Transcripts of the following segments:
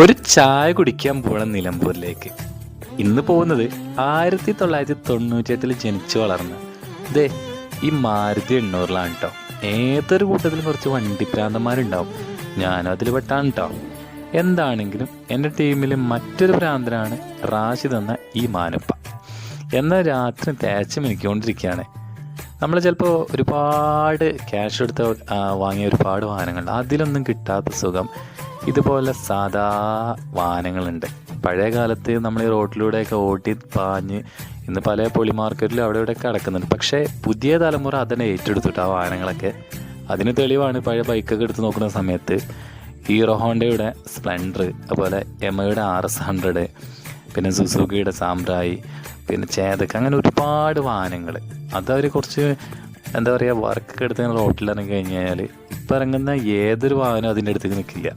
ഒരു ചായ കുടിക്കാൻ പോകണം നിലമ്പൂരിലേക്ക്. ഇന്ന് പോകുന്നത് ആയിരത്തി തൊള്ളായിരത്തി തൊണ്ണൂറ്റിയെട്ടിൽ ജനിച്ചു വളർന്ന. ദേ ഈ മാരുതി എണ്ണൂറിലാണ് കേട്ടോ ഏതൊരു കൂട്ടത്തിലും കുറച്ച് വണ്ടിപ്രാന്തന്മാരുണ്ടാവും ഞാനും അതിൽ പെട്ടാണ് കേട്ടോ എന്താണെങ്കിലും എന്റെ ടീമിലെ മറ്റൊരു ഭ്രാന്തനാണ് റാഷിദ് എന്ന ഈ മാനുപ്പ. എന്നാൽ രാത്രി തേച്ച മിനിക്കൊണ്ടിരിക്കുകയാണ് നമ്മൾ ചിലപ്പോൾ ഒരുപാട് ക്യാഷ് എടുത്ത് വാങ്ങിയ ഒരുപാട് വാഹനങ്ങൾ അതിലൊന്നും കിട്ടാത്ത സുഖം. ഇതുപോലെ സാധാ വാഹനങ്ങളുണ്ട്. പഴയ കാലത്ത് നമ്മൾ ഈ റോഡിലൂടെയൊക്കെ ഓട്ടി പാഞ്ഞ് ഇന്ന് പല പൊളി മാർക്കറ്റിലും അവിടെ ഇവിടെ കിടക്കുന്നുണ്ട്. പക്ഷേ പുതിയ തലമുറ അതിനെ ഏറ്റെടുത്തിട്ട് ആ വാഹനങ്ങളൊക്കെ. അതിന് തെളിവാണ് പഴയ ബൈക്കൊക്കെ എടുത്ത് നോക്കുന്ന സമയത്ത് ഹീറോ ഹോണ്ടയുടെ സ്പ്ലെൻഡർ അതുപോലെ എമയുടെ ആർ എസ് ഹൺഡ്രഡ് പിന്നെ സുസുക്കിയുടെ സാമ്രായി പിന്നെ ചേതക്ക് അങ്ങനെ ഒരുപാട് വാഹനങ്ങൾ അതവർ കുറച്ച് എന്താ പറയുക വർക്കൊക്കെ എടുത്ത് റോട്ടിൽ ഇറങ്ങി കഴിഞ്ഞ് കഴിഞ്ഞാൽ ഇപ്പം ഇറങ്ങുന്ന ഏതൊരു വാഹനവും അതിന്റെ അടുത്തേക്ക് നിൽക്കില്ല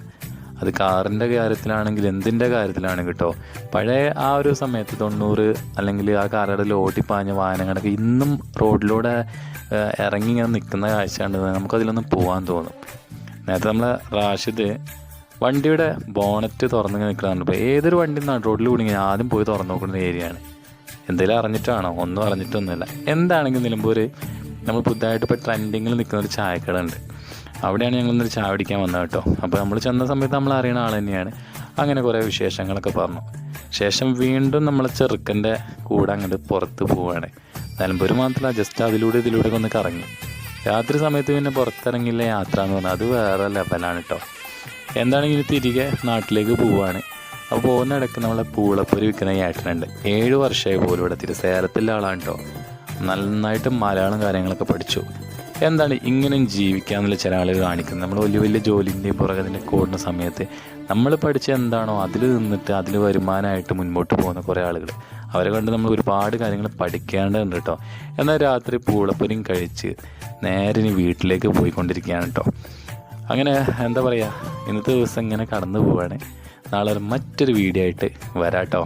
അത് കാറിന്റെ കാര്യത്തിലാണെങ്കിൽ എന്തിന്റെ കാര്യത്തിലാണെങ്കിൽ കേട്ടോ? പഴയ ആ ഒരു സമയത്ത് തൊണ്ണൂറ് അല്ലെങ്കിൽ ആ കാലഘട്ടത്തിൽ ഓട്ടിപ്പാഞ്ഞ വാഹനങ്ങളൊക്കെ ഇന്നും റോഡിലൂടെ ഇറങ്ങി ഇങ്ങനെ നിൽക്കുന്ന കാഴ്ച കണ്ട് നമുക്കതിലൊന്നും പോകാൻ തോന്നും. നേരത്തെ നമ്മളെ റാഷിദ് വണ്ടിയുടെ ബോണറ്റ് തുറന്നിങ്ങനെ നിൽക്കണമെന്ന് ഇപ്പോൾ ഏതൊരു വണ്ടി റോഡിൽ കൂടി ഇങ്ങനെ ആദ്യം പോയി തുറന്നു നോക്കുന്ന ഏരിയയാണ്. എന്തെങ്കിലും അറിഞ്ഞിട്ടാണോ? ഒന്നും അറിഞ്ഞിട്ടൊന്നുമില്ല. എന്താണെങ്കിലും നിലമ്പൂർ നമ്മൾ പുതുതായിട്ട് ഇപ്പോൾ ട്രെൻഡിങ്ങിൽ നിൽക്കുന്ന ഒരു ചായക്കട ഉണ്ട്. അവിടെയാണ് ഞങ്ങൾ ഇന്നൊരു ചായ പിടിക്കാൻ വന്നത് കേട്ടോ. അപ്പോൾ നമ്മൾ ചെന്ന സമയത്ത് നമ്മൾ അറിയുന്ന ആൾ തന്നെയാണ്. അങ്ങനെ കുറേ വിശേഷങ്ങളൊക്കെ പറഞ്ഞു. ശേഷം വീണ്ടും നമ്മൾ ചെറുക്കന്റെ കൂടെ അങ്ങോട്ട് പുറത്ത് പോവുകയാണ് നിലമ്പൂർ മാത്രമല്ല ജസ്റ്റ് അതിലൂടെ ഇതിലൂടെ ഒന്ന് കറങ്ങി. രാത്രി സമയത്ത് പിന്നെ പുറത്തിറങ്ങില്ല യാത്ര എന്ന് പറഞ്ഞാൽ അത് വേറെ ലെവലാണ് കേട്ടോ എന്താണെങ്കിലും തിരികെ നാട്ടിലേക്ക് പോവുകയാണ് അപ്പോൾ പോകുന്ന ഇടയ്ക്ക് നമ്മളെ പൂളപ്പൊരി വിൽക്കുന്ന ഏട്ടനുണ്ട്. ഏഴ് വർഷമായി പോലും ഇവിടെ തിരി ആളാണ് കേട്ടോ നന്നായിട്ട് മലയാളം കാര്യങ്ങളൊക്കെ പഠിച്ചു. എന്താണ് ഇങ്ങനെയും ജീവിക്കാന്നുള്ള ചില ആളുകൾ കാണിക്കുന്നത്. നമ്മൾ വലിയ വലിയ ജോലിന്റെയും പുറകെ അതിന്റെ കൂടുന്ന സമയത്ത് നമ്മൾ പഠിച്ച എന്താണോ അതിൽ നിന്നിട്ട് അതിൽ വരുമാനമായിട്ട് മുൻപോട്ട് പോകുന്ന കുറേ ആളുകൾ അവരെ കണ്ട് നമ്മൾ ഒരുപാട് കാര്യങ്ങൾ പഠിക്കേണ്ടതുണ്ട് കേട്ടോ എന്നാൽ രാത്രി പൂളപ്പൊരിയും കഴിച്ച് നേരെ ഇനി വീട്ടിലേക്ക് പോയിക്കൊണ്ടിരിക്കുകയാണ് കേട്ടോ അങ്ങനെ എന്താ പറയുക ഇന്നത്തെ ദിവസം ഇങ്ങനെ കടന്നു പോവാണ്. നാളെ മറ്റൊരു വീഡിയോ ആയിട്ട് വരാട്ടോ